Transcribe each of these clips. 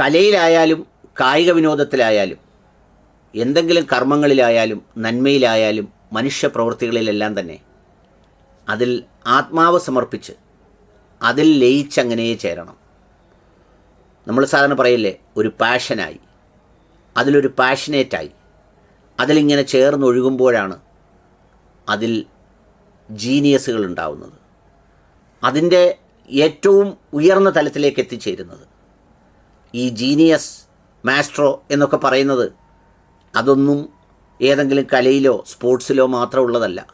കലയിലായാലും കായിക വിനോദത്തിലായാലും എന്തെങ്കിലും കർമ്മങ്ങളിലായാലും നന്മയിലായാലും മനുഷ്യ പ്രവൃത്തികളിലെല്ലാം തന്നെ അതിൽ ആത്മാവ് സമർപ്പിച്ച് അതിൽ ലയിച്ചങ്ങനെ ചേരണം. നമ്മൾ സാധാരണ പറയില്ലേ ഒരു പാഷനായി. അതിലൊരു പാഷനേറ്റായി. അതിലിങ്ങനെ ചേർന്നൊഴുകുമ്പോഴാണ് അതിൽ ജീനിയസുകൾ ഉണ്ടാവുന്നത്. അതിന്റെ ഏറ്റവും ഉയർന്ന തലത്തിലേക്ക് എത്തിച്ചേരുന്നത്. ഈ ജീനിയസ് മാസ്ട്രോ എന്നൊക്കെ പറയുന്നത് അതൊന്നും ഏതെങ്കിലും കലയിലോ സ്പോർട്സിലോ മാത്രം ഉള്ളതല്ല.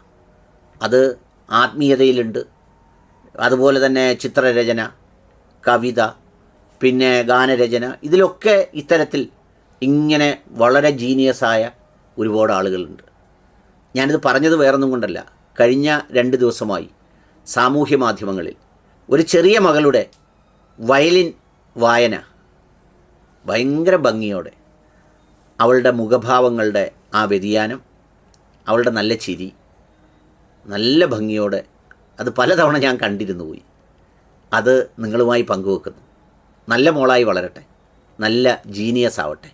അത് ആത്മീയതയിലുണ്ട്. അതുപോലെ തന്നെ ചിത്രരചന കവിത പിന്നെ ഗാനരചന ഇതിലൊക്കെ ഇത്തരത്തിൽ ഇങ്ങനെ വളരെ ജീനിയസായ ഒരുപാട് ആളുകളുണ്ട്. ഞാനിത് പറഞ്ഞത് വേറൊന്നും കൊണ്ടല്ല. കഴിഞ്ഞ രണ്ട് ദിവസമായി സാമൂഹ്യ മാധ്യമങ്ങളിൽ ഒരു ചെറിയ മകളുടെ വയലിൻ വായന ഭയങ്കര ഭംഗിയോടെ. അവളുടെ മുഖഭാവങ്ങളുടെ ആ വ്യതിയാനം അവളുടെ നല്ല ചിരി നല്ല ഭംഗിയോടെ അത് പലതവണ ഞാൻ കണ്ടിരുന്നു പോയി. അത് നിങ്ങളുമായി പങ്കുവെക്കുന്നു. നല്ല മോളായി വളരട്ടെ. നല്ല ജീനിയസ് ആവട്ടെ.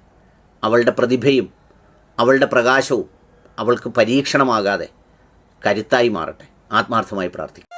അവളുടെ പ്രതിഭയും അവളുടെ പ്രകാശവും അവൾക്ക് പരീക്ഷണമാകാതെ കരുത്തായി മാറട്ടെ. ആത്മാർത്ഥമായി പ്രാർത്ഥിക്കുന്നു.